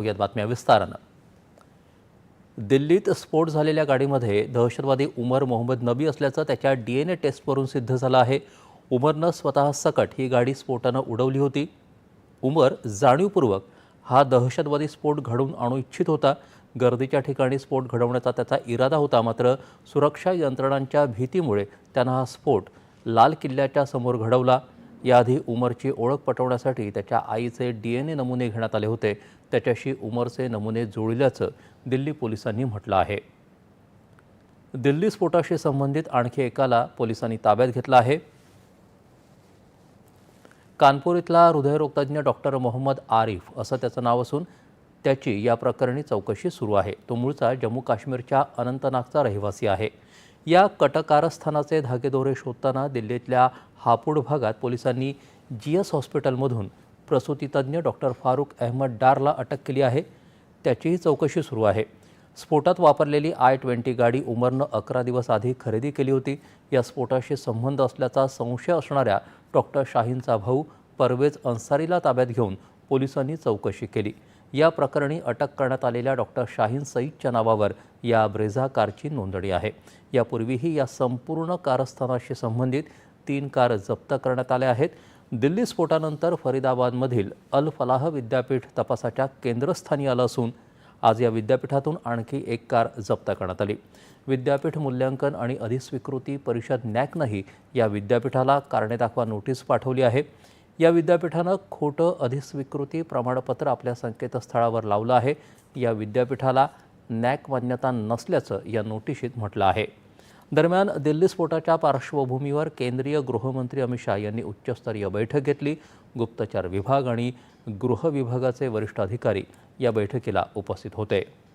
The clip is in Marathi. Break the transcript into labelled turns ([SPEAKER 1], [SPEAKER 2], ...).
[SPEAKER 1] बघूयात बातम्या विस्तारानं. दिल्लीत स्फोट झालेल्या गाडीमध्ये दहशतवादी उमर मोहम्मद नबी असल्याचं त्याच्या डी एन ए टेस्टवरून सिद्ध झालं आहे. उमरनं स्वतः सकट ही गाडी स्फोटानं उडवली होती. उमर जाणीवपूर्वक हा दहशतवादी स्फोट घडवून आणू इच्छित होता. गर्दीच्या ठिकाणी स्फोट घडवण्याचा त्याचा इरादा होता मात्र सुरक्षा यंत्रणांच्या भीतीमुळे त्यानं हा स्फोट लाल किल्ल्याच्या समोर घडवला. याआधी उमरची ओळख पटवण्यासाठी त्याच्या आईचे डी एन ए नमुने घेण्यात आले होते. त्याच्याशी उमरचे नमुने जुळल्याचं दिल्ली पोलिसांनी म्हटलं आहे. दिल्ली स्फोटाशी संबंधित आणखी एकाला पोलिसांनी ताब्यात घेतलं आहे. कानपूर इथला हृदयरोगतज्ञ डॉक्टर मोहम्मद आरिफ असं त्याचं नाव असून त्याची या प्रकरणी चौकशी सुरू आहे. तो मूळचा जम्मू काश्मीरच्या अनंतनागचा रहिवासी आहे. या कटकारस्थानाचे धागेदोरे शोधताना दिल्लीतल्या हापूड भागात पोलिसांनी जी एस हॉस्पिटलमधून प्रसूतीतज्ञ डॉक्टर फारुख अहमद डारला अटक केली आहे. त्याचीही चौकशी सुरू आहे. स्फोटात वापरलेली आय ट्वेंटी गाडी उमरनं अकरा दिवस आधी खरेदी केली होती. या स्फोटाशी संबंध असल्याचा संशय असणाऱ्या डॉक्टर शाहीनचा भाऊ परवेज अन्सारीला ताब्यात घेऊन पोलिसांनी चौकशी केली. या प्रकरणी अटक करण्यात आलेल्या डॉक्टर शाहीन सईदच्या नावावर या ब्रेझा कारची नोंदणी आहे. यापूर्वीही या संपूर्ण कारस्थानाशी संबंधित तीन कार जप्त करण्यात आल्या आहेत. दिल्ली स्फोटानंतर फरीदाबादमधील अल फलाह विद्यापीठ तपासाच्या केंद्रस्थानी आलं असून आज या विद्यापीठातून आणखी एक कार जप्त करण्यात आली. विद्यापीठ मूल्यांकन आणि अधिस्वीकृती परिषद नॅकनंही या विद्यापीठाला कारणे दाखवा नोटीस पाठवली आहे. या विद्यापीठानं खोटं अधिस्वीकृती प्रमाणपत्र आपल्या संकेतस्थळावर लावलं आहे. या विद्यापीठाला नॅक मान्यता नसल्याचं या नोटिशीत म्हटलं आहे. दरम्यान दिल्ली स्फोटाच्या पार्श्वभूमीवर केंद्रीय गृहमंत्री अमित शाह यांनी उच्चस्तरीय बैठक घेतली. गुप्तचर विभाग आणि गृह विभागाचे वरिष्ठ अधिकारी या बैठकीला उपस्थित होते.